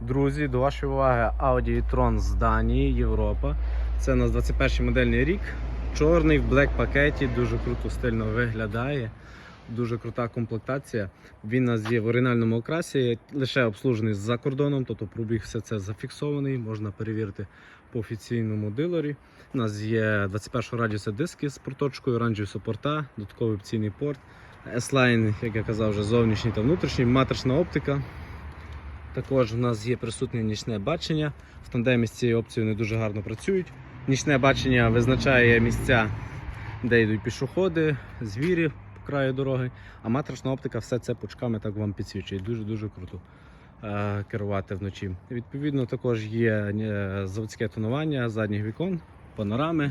Друзі, до вашої уваги Audi e-tron з Данії, Європа. Це у нас 21 модельний рік. Чорний в блек пакеті, дуже круто стильно виглядає. Дуже крута комплектація. Він у нас є в оригінальному окрасі, лише обслужений за кордоном, тобто пробіг все це зафіксований, можна перевірити по офіційному дилері. У нас є 21 радіуса диски з проточкою, оранжеві супорта, додатковий опційний порт. S-Line, як я казав, вже зовнішній та внутрішній, матрична оптика. Також у нас є присутнє нічне бачення. В тандемі з цією опцією вони дуже гарно працюють. Нічне бачення визначає місця, де йдуть пішоходи, звірі по краю дороги, а матрична оптика все це пучками так вам підсвічує. Дуже-дуже круто е, керувати вночі. Відповідно, також є е, заводське тонування задніх вікон, панорами.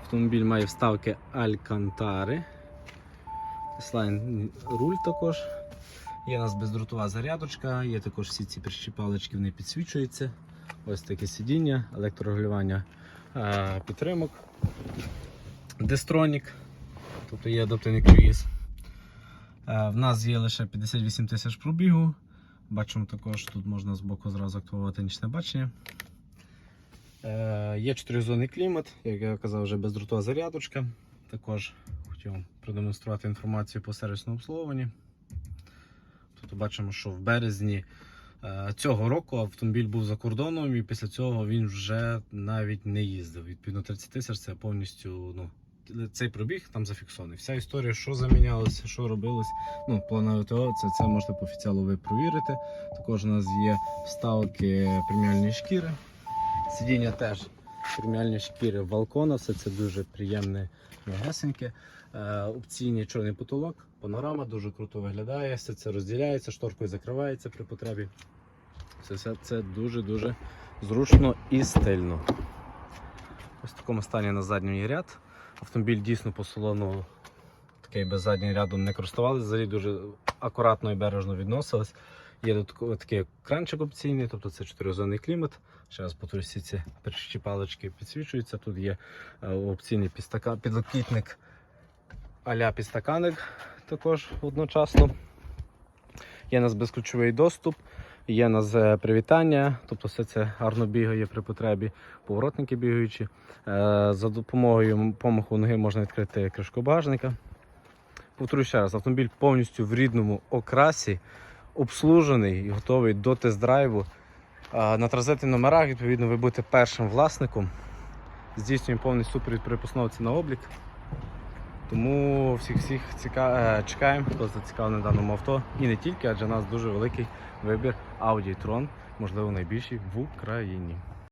Автомобіль має вставки Алькантари. Слайн руль також. Є у нас бездротова зарядочка, є також всі ці прищіпалочки, вони підсвічуються. Ось таке сидіння, електрорегулювання підтримок, дестронік, тобто є адаптивний круїз. В нас є лише 58 тисяч пробігу. Бачимо також, тут можна з боку зразу активувати нічне бачення. Е, є 4-зонний клімат, як я казав, вже бездротова зарядочка. Також хотів продемонструвати інформацію по сервісному обслуговуванні. Тут бачимо, що в березні е, цього року автомобіль був за кордоном, і після цього він вже навіть не їздив. Відповідно, 30 тисяч це повністю ну, цей пробіг там зафіксований. Вся історія, що замінялося, що робилось. Ну, планове ТО, це, це можете по офіціалу ви провірити. Також у нас є вставки преміальної шкіри. Сидіння теж преміальні шкіри Валкона, все це дуже приємне м'ягесеньке. Е, опційний чорний потолок, панорама дуже круто виглядає, все це розділяється, шторкою закривається при потребі. Все, це дуже-дуже зручно і стильно. Ось в такому стані на задній ряд. Автомобіль дійсно по салону такий без заднього ряду не користувалися, взагалі дуже акуратно і бережно відносились. Є додатково такий кранчик опційний, тобто це чотиризонний клімат. Ще раз повторюсь, ці перші палички підсвічуються. Тут є е, опційний підстака... підлокітник а-ля підстаканник також одночасно. Є у нас безключовий доступ, є у нас е, привітання, тобто все це гарно бігає при потребі, поворотники бігаючі. Е, За допомогою помаху ноги можна відкрити кришку багажника. Повторюю ще раз, автомобіль повністю в рідному окрасі, обслужений і готовий до тест-драйву. На транзитних номерах, відповідно, ви будете першим власником. Здійснюємо повний супровід при постановці на облік. Тому всіх всіх ціка... е, чекаємо, хто зацікавлений даному авто. І не тільки, адже у нас дуже великий вибір Audi e-tron, можливо найбільший в Україні.